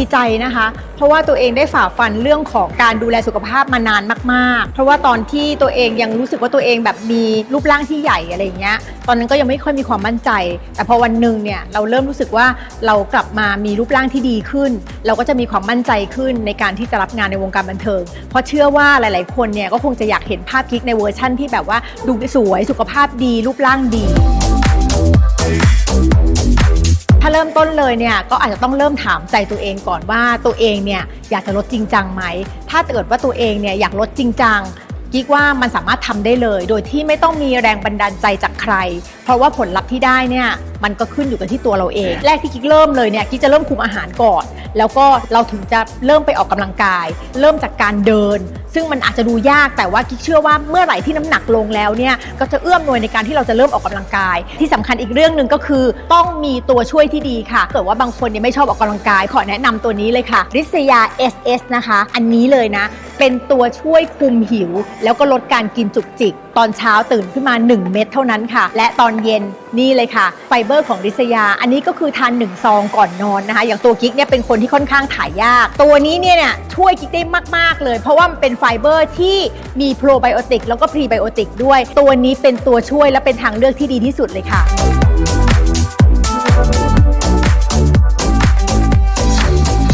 ีใจนะคะ เพราะว่าตัวเองได้ฝ่าฟันเรื่องของการดูแลสุขภาพมานานมากๆ เพราะว่าตอนที่ตัวเองยังรู้สึกว่าตัวเองแบบมีรูปร่างที่ใหญ่อะไรอย่างเงี้ย ตอนนั้นก็ยังไม่ค่อยมีความมั่นใจ แต่พอวันหนึ่งเนี่ยเราเริ่มรู้สึกว่าเรากลับมามีรูปร่างที่ดีขึ้น เราก็จะมีความมั่นใจขึ้นในการที่จะรับงานในวงการบันเทิง เพราะเชื่อว่าหลาย ๆ คนเนี่ยก็คงจะอยากเห็นภาพกิ๊กในเวอร์ชั่นที่แบบว่าดูสวยสุขภาพดีรูปร่างดีาเริ่มต้นเลยเนี่ยก็อาจจะต้องเริ่มถามใจตัวเองก่อนว่าตัวเองเนี่ยอยากจะลดจริงจังไหม ถ้าเกิดว่าตัวเองเนี่ยอยากลดจริงจังกิ๊กว่ามันสามารถทำได้เลย โดยที่ไม่ต้องมีแรงบันดาลใจจากใคร เพราะว่าผลลัพธ์ที่ได้เนี่ยมันก็ขึ้นอยู่กับที่ตัวเราเอง แรกที่กิ๊กเริ่มเลยเนี่ยกิ๊กจะเริ่มคุมอาหารก่อน แล้วก็เราถึงจะเริ่มไปออกกำลังกาย เริ่มจากการเดิน ซึ่งมันอาจจะดูยากแต่ว่ากิ๊กเชื่อว่าเมื่อไหร่ที่น้ำหนักลงแล้วเนี่ยก็จะเอื้อมหน่วยในการที่เราจะเริ่มออกกำลังกาย ที่สำคัญอีกเรื่องหนึ่งก็คือ ต้องมีตัวช่วยที่ดีค่ะเกิดว่าบางคนเนี่ยไม่ชอบออกกำลังกาย ขอแนะนำตัวนี้เลยค่ะริษยา SS นะคะ อันนี้เลยนะ เป็นตัวช่วยคุมหิว แล้วก็ลดการกินจุกจิก ตอนเช้าตื่นขึ้นมา 1 เม็ดเท่านั้นค่ะ และตอนเย็นนี่เลยค่ะไฟเบอร์ของริษยา อันนี้ก็คือทาน1ซองก่อนนอนนะคะ อย่างตัวกิ๊กเนี่ยเป็นคนที่ค่อนข้างถ่ายยาก ตัวนี้เนี่ยเนี่ยช่วยกิ๊กได้มาก ๆ เลย เพราะว่ามันเป็นไฟเบอร์ที่มีโปรไบโอติกแล้วก็พรีไบโอติกด้วย ตัวนี้เป็นตัวช่วยและเป็นทางเลือกที่ดีที่สุดเลยค่ะ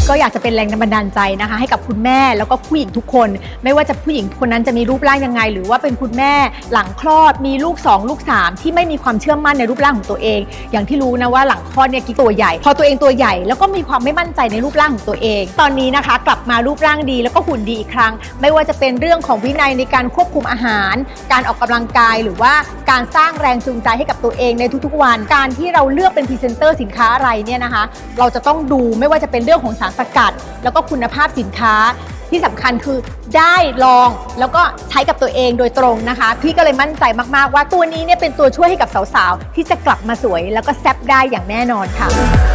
ก็อยากจะเป็นแรงบันดาลใจนะคะ ให้กับคุณแม่แล้วก็ผู้หญิงทุกคน ไม่ว่าจะผู้หญิงคนนั้นจะมีรูปร่างยังไง หรือว่าเป็นคุณแม่หลังคลอดมีลูก 2 ลูก 3 ที่ไม่มีความเชื่อมั่นในรูปร่างของตัวเอง อย่างที่รู้นะว่าหลังคลอดเนี่ยกิ๊กตัวใหญ่ พอตัวเองตัวใหญ่ แล้วก็มีความไม่มั่นใจในรูปร่างของตัวเอง ตอนนี้นะคะ กลับมารูปร่างดีแล้วก็หุ่นดีอีกครั้ง ไม่ว่าจะเป็นเรื่องของวินัยในการควบคุมอาหาร การออกกำลังกายหรือว่าการสร้างแรงจูงใจให้กับตัวเองในทุกๆวัน การที่เราเลือกเป็นพรีเซนเตอร์สินค้าอะไรเนี่ยนะคะ เราจะต้องดูไม่ว่าจะเป็นเรื่องของสารสกัด แล้วก็คุณภาพสินค้าที่สำคัญคือได้ลองแล้วก็ใช้กับตัวเองโดยตรงนะคะ พี่ก็เลยมั่นใจมากๆ ว่าตัวนี้เนี่ยเป็นตัวช่วยให้กับสาวๆ ที่จะกลับมาสวยแล้วก็แซ่บได้อย่างแน่นอนค่ะ